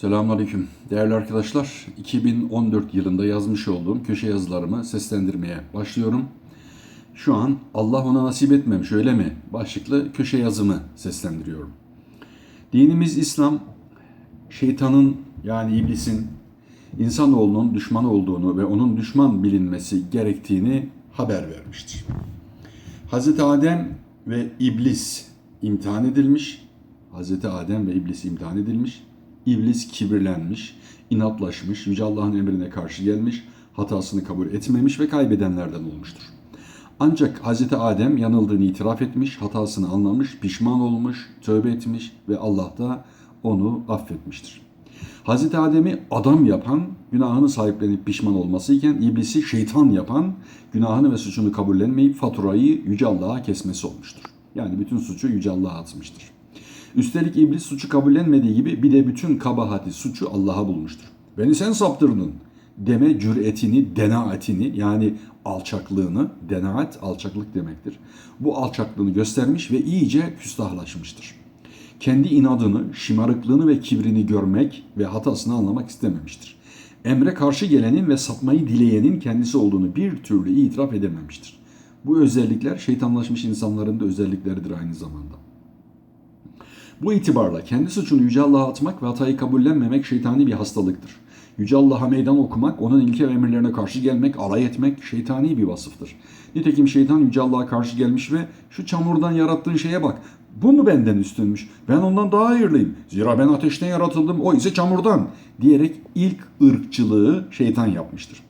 Selamünaleyküm. Değerli arkadaşlar, 2014 yılında yazmış olduğum köşe yazılarımı seslendirmeye başlıyorum. Şu an Allah ona nasip etmemiş öyle mi? Başlıklı köşe yazımı seslendiriyorum. Dinimiz İslam, şeytanın yani iblisin insanoğlunun düşman olduğunu ve onun düşman bilinmesi gerektiğini haber vermiştir. Hazreti Adem ve iblis imtihan edilmiş. Hazreti Adem ve iblis imtihan edilmiş. İblis kibirlenmiş, inatlaşmış, Yüce Allah'ın emrine karşı gelmiş, hatasını kabul etmemiş ve kaybedenlerden olmuştur. Ancak Hazreti Adem yanıldığını itiraf etmiş, hatasını anlamış, pişman olmuş, tövbe etmiş ve Allah da onu affetmiştir. Hazreti Adem'i adam yapan, günahını sahiplenip pişman olması iken iblisi şeytan yapan, günahını ve suçunu kabullenmeyip faturayı Yüce Allah'a kesmesi olmuştur. Yani bütün suçu Yüce Allah'a atmıştır. Üstelik iblis suçu kabullenmediği gibi bir de bütün kabahati, suçu Allah'a bulmuştur. Beni sen saptırdın deme cüretini, denaatini yani alçaklığını, denaat alçaklık demektir. Bu alçaklığını göstermiş ve iyice küstahlaşmıştır. Kendi inadını, şımarıklığını ve kibrini görmek ve hatasını anlamak istememiştir. Emre karşı gelenin ve sapmayı dileyenin kendisi olduğunu bir türlü itiraf edememiştir. Bu özellikler şeytanlaşmış insanların da özellikleridir aynı zamanda. Bu itibarla kendi suçunu Yüce Allah'a atmak ve hatayı kabullenmemek şeytani bir hastalıktır. Yüce Allah'a meydan okumak, onun ilke ve emirlerine karşı gelmek, alay etmek şeytani bir vasıftır. Nitekim şeytan Yüce Allah'a karşı gelmiş ve şu çamurdan yarattığın şeye bak, bu mu benden üstünmüş? Ben ondan daha hayırlıyım. Zira ben ateşten yaratıldım, o ise çamurdan diyerek ilk ırkçılığı şeytan yapmıştır.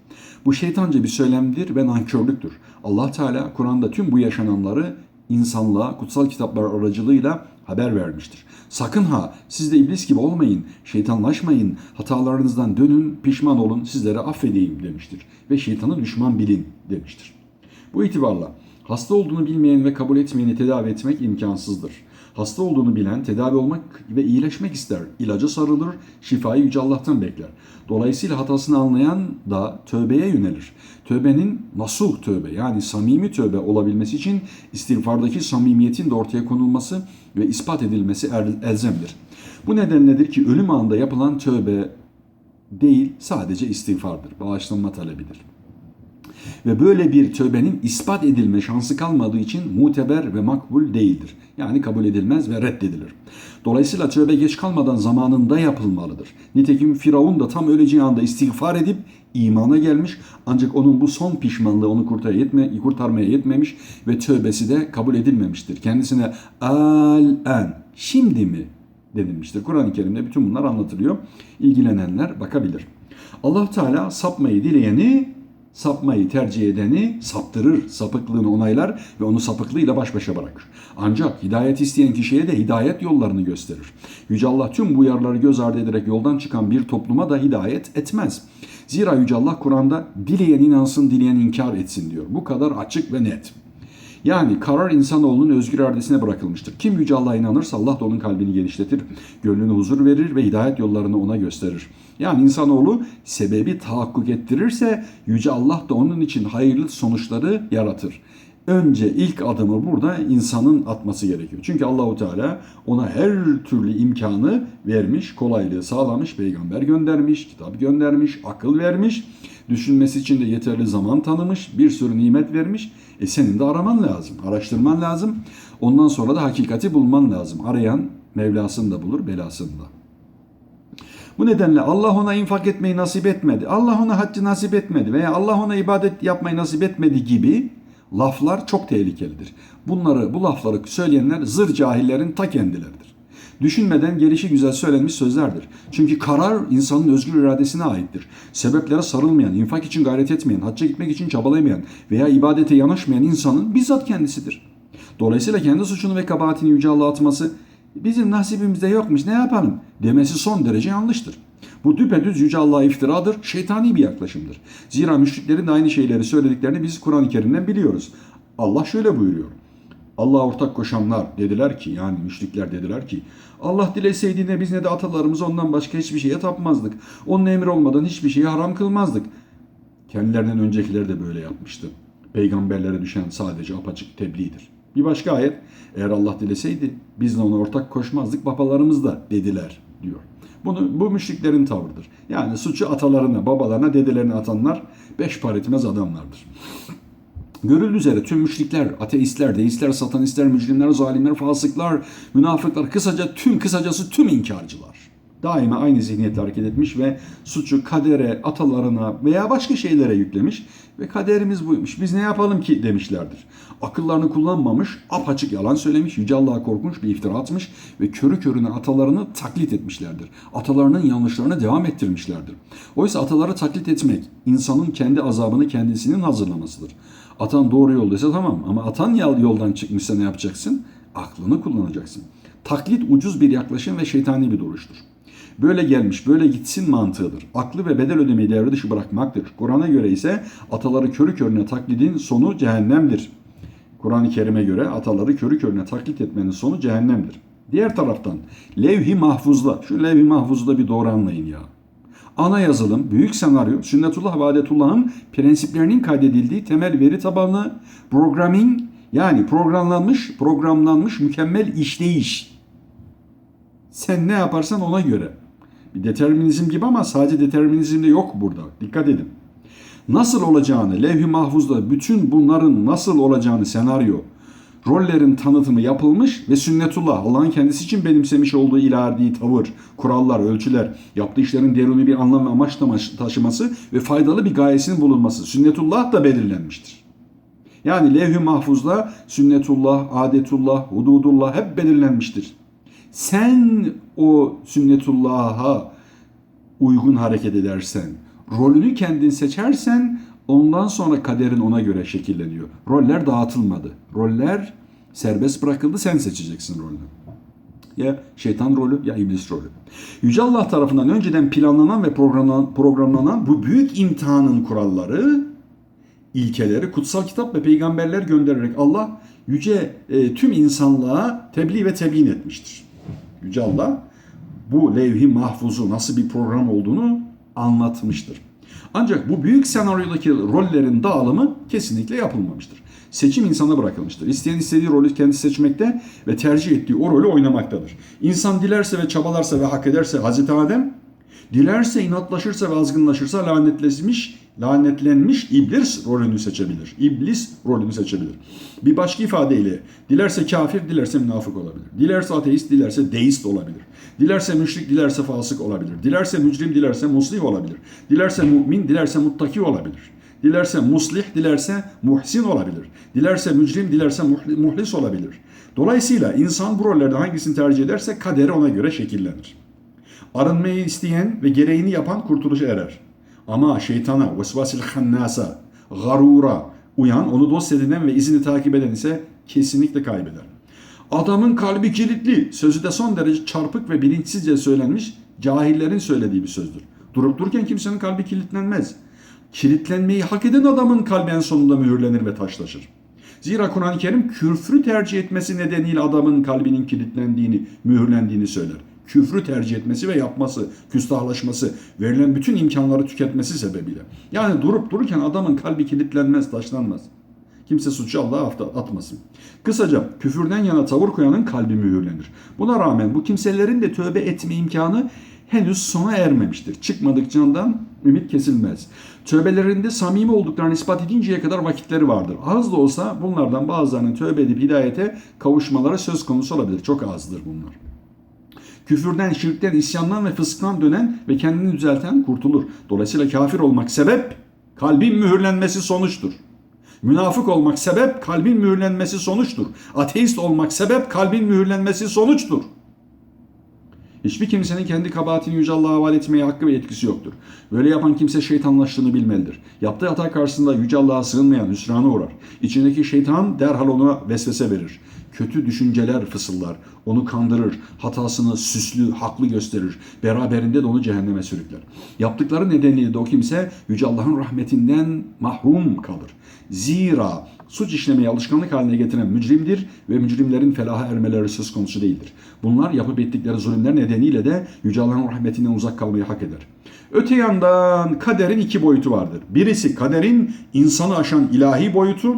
Bu şeytanca bir söylemdir ve nankörlüktür. Allah Teala Kur'an'da tüm bu yaşananları insanlığa kutsal kitaplar aracılığıyla haber vermiştir. Sakın ha siz de iblis gibi olmayın, şeytanlaşmayın, hatalarınızdan dönün, pişman olun, sizlere affedeyim demiştir. Ve şeytanı düşman bilin demiştir. Bu itibarla hasta olduğunu bilmeyen ve kabul etmeyeni tedavi etmek imkansızdır. Hasta olduğunu bilen tedavi olmak ve iyileşmek ister. İlaca sarılır, şifayı Yüce Allah'tan bekler. Dolayısıyla hatasını anlayan da tövbeye yönelir. Tövbenin nasuh tövbe yani samimi tövbe olabilmesi için istiğfardaki samimiyetin de ortaya konulması ve ispat edilmesi el- elzemdir. Bu nedenledir ki ölüm anında yapılan tövbe değil sadece istiğfardır, bağışlanma talebidir. Ve böyle bir tövbenin ispat edilme şansı kalmadığı için muteber ve makbul değildir. Yani kabul edilmez ve reddedilir. Dolayısıyla tövbe geç kalmadan zamanında yapılmalıdır. Nitekim Firavun da tam öleceği anda istiğfar edip imana gelmiş ancak onun bu son pişmanlığı onu kurtarmaya, yetme, kurtarmaya yetmemiş ve tövbesi de kabul edilmemiştir. Kendisine al-en şimdi mi denilmiştir. Kur'an-ı Kerim'de bütün bunlar anlatılıyor. İlgilenenler bakabilir. Allah Teala sapmayı dileyeni sapmayı tercih edeni saptırır, sapıklığını onaylar ve onu sapıklığıyla baş başa bırakır. Ancak hidayet isteyen kişiye de hidayet yollarını gösterir. Yüce Allah tüm bu uyarıları göz ardı ederek yoldan çıkan bir topluma da hidayet etmez. Zira Yüce Allah Kur'an'da dileyen inansın, dileyen inkar etsin diyor. Bu kadar açık ve net. Yani karar insanoğlunun özgür iradesine bırakılmıştır. Kim Yüce Allah'a inanırsa Allah da onun kalbini genişletir, gönlüne huzur verir ve hidayet yollarını ona gösterir. Yani insanoğlu sebebi tahakkuk ettirirse Yüce Allah da onun için hayırlı sonuçları yaratır. Önce ilk adımı burada insanın atması gerekiyor. Çünkü Allahu Teala ona her türlü imkanı vermiş, kolaylığı sağlamış, peygamber göndermiş, kitap göndermiş, akıl vermiş, düşünmesi için de yeterli zaman tanımış, bir sürü nimet vermiş. E senin de araman lazım, araştırman lazım. Ondan sonra da hakikati bulman lazım. Arayan Mevlasını da bulur, belasını da. Bu nedenle Allah ona infak etmeyi nasip etmedi. Allah ona haccı nasip etmedi veya Allah ona ibadet yapmayı nasip etmedi gibi laflar çok tehlikelidir. Bunları, bu lafları söyleyenler zır cahillerin ta kendileridir. Düşünmeden gelişi güzel söylenmiş sözlerdir. Çünkü karar insanın özgür iradesine aittir. Sebeplere sarılmayan, infak için gayret etmeyen, hacca gitmek için çabalamayan veya ibadete yanaşmayan insanın bizzat kendisidir. Dolayısıyla kendi suçunu ve kabahatini Yüce Allah'a atması bizim nasibimizde yokmuş ne yapalım demesi son derece yanlıştır. Bu düpedüz Yüce Allah'a iftiradır, şeytani bir yaklaşımdır. Zira müşriklerin de aynı şeyleri söylediklerini biz Kur'an-ı Kerim'den biliyoruz. Allah şöyle buyuruyor. Allah'a ortak koşanlar dediler ki yani müşrikler dediler ki Allah dileseydi ne biz ne de atalarımız ondan başka hiçbir şeye tapmazdık. Onun emri olmadan hiçbir şeyi haram kılmazdık. Kendilerinden öncekiler de böyle yapmıştı. Peygamberlere düşen sadece apaçık tebliğdir. Bir başka ayet eğer Allah dileseydi biz de ona ortak koşmazdık babalarımız da dediler diyor. Bunu, bu müşriklerin tavrıdır. Yani suçu atalarına, babalarına, dedelerine atanlar beş par etmez adamlardır. Görüldüğü üzere tüm müşrikler, ateistler, deistler, satanistler, mücrimler, zalimler, fasıklar, münafıklar, kısaca tüm kısacası tüm inkarcılar. Daima aynı zihniyetle hareket etmiş ve suçu kadere, atalarına veya başka şeylere yüklemiş ve kaderimiz buymuş. Biz ne yapalım ki demişlerdir. Akıllarını kullanmamış, apaçık yalan söylemiş, Yüce Allah'a korkunç bir iftira atmış ve körü körüne atalarını taklit etmişlerdir. Atalarının yanlışlarına devam ettirmişlerdir. Oysa ataları taklit etmek insanın kendi azabını kendisinin hazırlamasıdır. Atan doğru yoldaysa tamam ama atan yoldan çıkmışsa ne yapacaksın? Aklını kullanacaksın. Taklit ucuz bir yaklaşım ve şeytani bir duruştur. Böyle gelmiş, böyle gitsin mantığıdır. Aklı ve bedel ödemeyi devre dışı bırakmaktır. Kur'an'a göre ise ataları körü körüne taklidin sonu cehennemdir. Kur'an-ı Kerim'e göre ataları körü körüne taklit etmenin sonu cehennemdir. Diğer taraftan levh-i mahfuzla, şu levh-i mahfuzu da bir doğru anlayın ya. Ana yazılım, büyük senaryo, sünnetullah ve adetullah'ın prensiplerinin kaydedildiği temel veri tabanlı programming yani programlanmış, programlanmış mükemmel işleyiş. Sen ne yaparsan ona göre. Bir determinizm gibi ama sadece determinizm de yok burada. Dikkat edin. Nasıl olacağını, levh-i mahfuzda bütün bunların nasıl olacağını senaryo, rollerin tanıtımı yapılmış ve sünnetullah Allah'ın kendisi için benimsemiş olduğu ilerdiği tavır, kurallar, ölçüler, yaptığı işlerin deruni bir anlam ve amaç taşıması ve faydalı bir gayesinin bulunması sünnetullah da belirlenmiştir. Yani levh-i mahfuzda sünnetullah, adetullah, hududullah hep belirlenmiştir. Sen o sünnetullah'a uygun hareket edersen, rolünü kendin seçersen ondan sonra kaderin ona göre şekilleniyor. Roller dağıtılmadı. Roller serbest bırakıldı sen seçeceksin rolünü. Ya şeytan rolü ya iblis rolü. Yüce Allah tarafından önceden planlanan ve programlanan, programlanan bu büyük imtihanın kuralları, ilkeleri kutsal kitap ve peygamberler göndererek Allah yüce e, tüm insanlığa tebliğ ve tebliğ etmiştir. Yüce Allah bu levh-i mahfuzu nasıl bir program olduğunu anlatmıştır. Ancak bu büyük senaryodaki rollerin dağılımı kesinlikle yapılmamıştır. Seçim insana bırakılmıştır. İsteyen istediği rolü kendisi seçmekte ve tercih ettiği o rolü oynamaktadır. İnsan dilerse ve çabalarsa ve hak ederse Hazreti Adem, dilerse inatlaşırsa ve azgınlaşırsa lanetlenmiş, lanetlenmiş iblis rolünü seçebilir. İblis rolünü seçebilir. Bir başka ifadeyle dilerse kafir, dilerse münafık olabilir. Dilerse ateist, dilerse deist olabilir. Dilerse müşrik, dilerse fasık olabilir. Dilerse mücrim, dilerse muslih olabilir. Dilerse mümin, dilerse muttaki olabilir. Dilerse muslih, dilerse muhsin olabilir. Dilerse mücrim, dilerse muhlis olabilir. Dolayısıyla insan bu rollerde hangisini tercih ederse kaderi ona göre şekillenir. Arınmayı isteyen ve gereğini yapan kurtuluşa erer. Ama şeytana, vesvasil hannasa, garura uyan, onu dost edinen ve izini takip eden ise kesinlikle kaybeder. Adamın kalbi kilitli sözü de son derece çarpık ve bilinçsizce söylenmiş cahillerin söylediği bir sözdür. Durup dururken kimsenin kalbi kilitlenmez. Kilitlenmeyi hak eden adamın kalbi en sonunda mühürlenir ve taşlaşır. Zira Kur'an-ı Kerim küfrü tercih etmesi nedeniyle adamın kalbinin kilitlendiğini, mühürlendiğini söyler. Küfrü tercih etmesi ve yapması, küstahlaşması, verilen bütün imkanları tüketmesi sebebiyle. Yani durup dururken adamın kalbi kilitlenmez, taşlanmaz. Kimse suçu Allah'a atmasın. Kısaca küfürden yana tavır koyanın kalbi mühürlenir. Buna rağmen bu kimselerin de tövbe etme imkanı henüz sona ermemiştir. Çıkmadık candan ümit kesilmez. Tövbelerinde samimi olduklarını ispat edinceye kadar vakitleri vardır. Az da olsa bunlardan bazılarının tövbe edip hidayete kavuşmaları söz konusu olabilir. Çok azdır bunlar. Küfürden, şirkten, isyandan ve fısktan dönen ve kendini düzelten kurtulur. Dolayısıyla kafir olmak sebep, kalbin mühürlenmesi sonuçtur. Münafık olmak sebep, kalbin mühürlenmesi sonuçtur. Ateist olmak sebep, kalbin mühürlenmesi sonuçtur. Hiçbir kimsenin kendi kabahatini Yüce Allah'a havale etmeye hakkı ve yetkisi yoktur. Böyle yapan kimse şeytanlaştığını bilmelidir. Yaptığı hata karşısında Yüce Allah'a sığınmayan hüsrana uğrar. İçindeki şeytan derhal ona vesvese verir. Kötü düşünceler fısıldar, onu kandırır, hatasını süslü, haklı gösterir. Beraberinde de onu cehenneme sürükler. Yaptıkları nedeniyle de o kimse Yüce Allah'ın rahmetinden mahrum kalır. Zira suç işlemeyi alışkanlık haline getiren mücrimdir ve mücrimlerin felaha ermeleri söz konusu değildir. Bunlar yapıp ettikleri zulümler nedeniyle de Yüce Allah'ın rahmetinden uzak kalmayı hak eder. Öte yandan kaderin iki boyutu vardır. Birisi kaderin insanı aşan ilahi boyutu.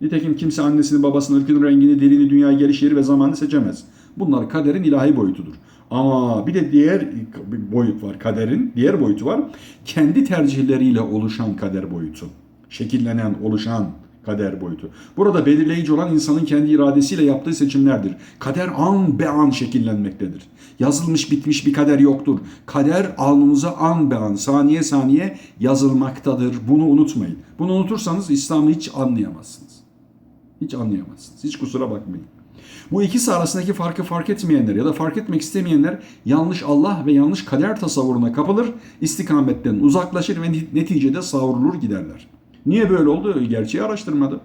Nitekim kimse annesini, babasını, ırkını, rengini, dilini, dünya geliş yeri ve zamanı seçemez. Bunlar kaderin ilahi boyutudur. Ama bir de diğer boyut var kaderin. Diğer boyutu var. Kendi tercihleriyle oluşan kader boyutu. Şekillenen, oluşan kader boyutu. Burada belirleyici olan insanın kendi iradesiyle yaptığı seçimlerdir. Kader an be an şekillenmektedir. Yazılmış bitmiş bir kader yoktur. Kader alnımıza an be an, saniye saniye yazılmaktadır. Bunu unutmayın. Bunu unutursanız İslam'ı hiç anlayamazsınız. Hiç anlayamazsınız. Hiç kusura bakmayın. Bu ikisi arasındaki farkı fark etmeyenler ya da fark etmek istemeyenler yanlış Allah ve yanlış kader tasavvuruna kapılır, istikametten uzaklaşır ve neticede savrulur giderler. Niye böyle oldu? Gerçeği araştırmadı.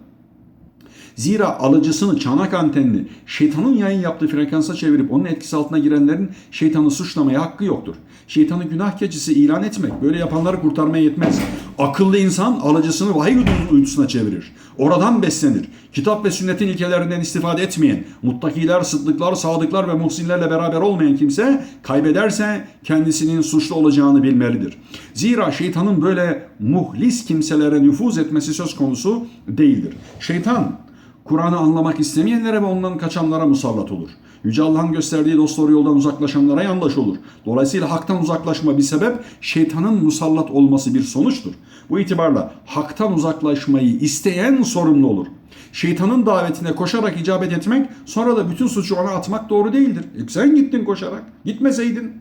Zira alıcısını çanak antenli şeytanın yayın yaptığı frekansa çevirip onun etkisi altına girenlerin şeytanı suçlamaya hakkı yoktur. Şeytanı günah keçisi ilan etmek böyle yapanları kurtarmaya yetmez. Akıllı insan alıcısını vahiy uydutusuna çevirir. Oradan beslenir. Kitap ve sünnetin ilkelerinden istifade etmeyen, muttakiler, sıddıklar, sadıklar ve muhsinlerle beraber olmayan kimse kaybederse kendisinin suçlu olacağını bilmelidir. Zira şeytanın böyle muhlis kimselere nüfuz etmesi söz konusu değildir. Şeytan Kur'an'ı anlamak istemeyenlere ve ondan kaçanlara musallat olur. Yüce Allah'ın gösterdiği dostları yoldan uzaklaşanlara yandaş olur. Dolayısıyla haktan uzaklaşma bir sebep, şeytanın musallat olması bir sonuçtur. Bu itibarla haktan uzaklaşmayı isteyen sorumlu olur. Şeytanın davetine koşarak icabet etmek, sonra da bütün suçu ona atmak doğru değildir. E sen gittin koşarak, gitmeseydin.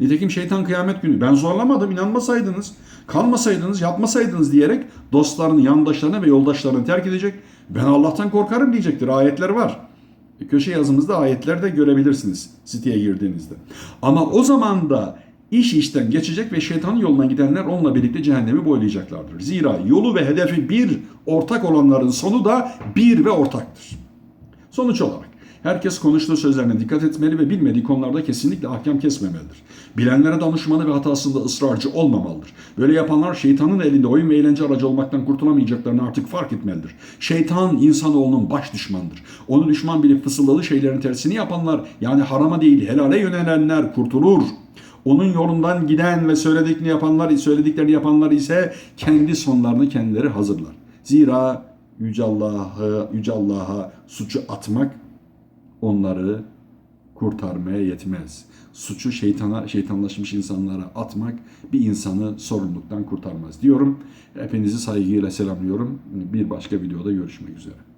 Nitekim şeytan kıyamet günü ben zorlamadım inanmasaydınız, kalmasaydınız, yapmasaydınız diyerek dostlarını, yandaşlarını ve yoldaşlarını terk edecek. Ben Allah'tan korkarım diyecektir. Ayetler var. E, Köşe yazımızda ayetler de görebilirsiniz siteye girdiğinizde. Ama o zaman da iş işten geçecek ve şeytanın yoluna gidenler onunla birlikte cehennemi boylayacaklardır. Zira yolu ve hedefi bir ortak olanların sonu da bir ve ortaktır. Sonuç olarak herkes konuştuğu sözlerine dikkat etmeli ve bilmediği konularda kesinlikle ahkam kesmemelidir. Bilenlere danışmanı ve hatasında ısrarcı olmamalıdır. Böyle yapanlar şeytanın elinde oyun ve eğlence aracı olmaktan kurtulamayacaklarını artık fark etmelidir. Şeytan insanoğlunun baş düşmanıdır. Onu düşman bilip fısıldadığı şeylerin tersini yapanlar yani harama değil helale yönelenler kurtulur. Onun yolundan giden ve söylediklerini yapanlar, söylediklerini yapanlar ise kendi sonlarını kendileri hazırlar. Zira Yüce Allah'a, Yüce Allah'a suçu atmak onları kurtarmaya yetmez. Suçu şeytana, şeytanlaşmış insanlara atmak bir insanı sorumluluktan kurtarmaz diyorum. Hepinizi saygıyla selamlıyorum. Bir başka videoda görüşmek üzere.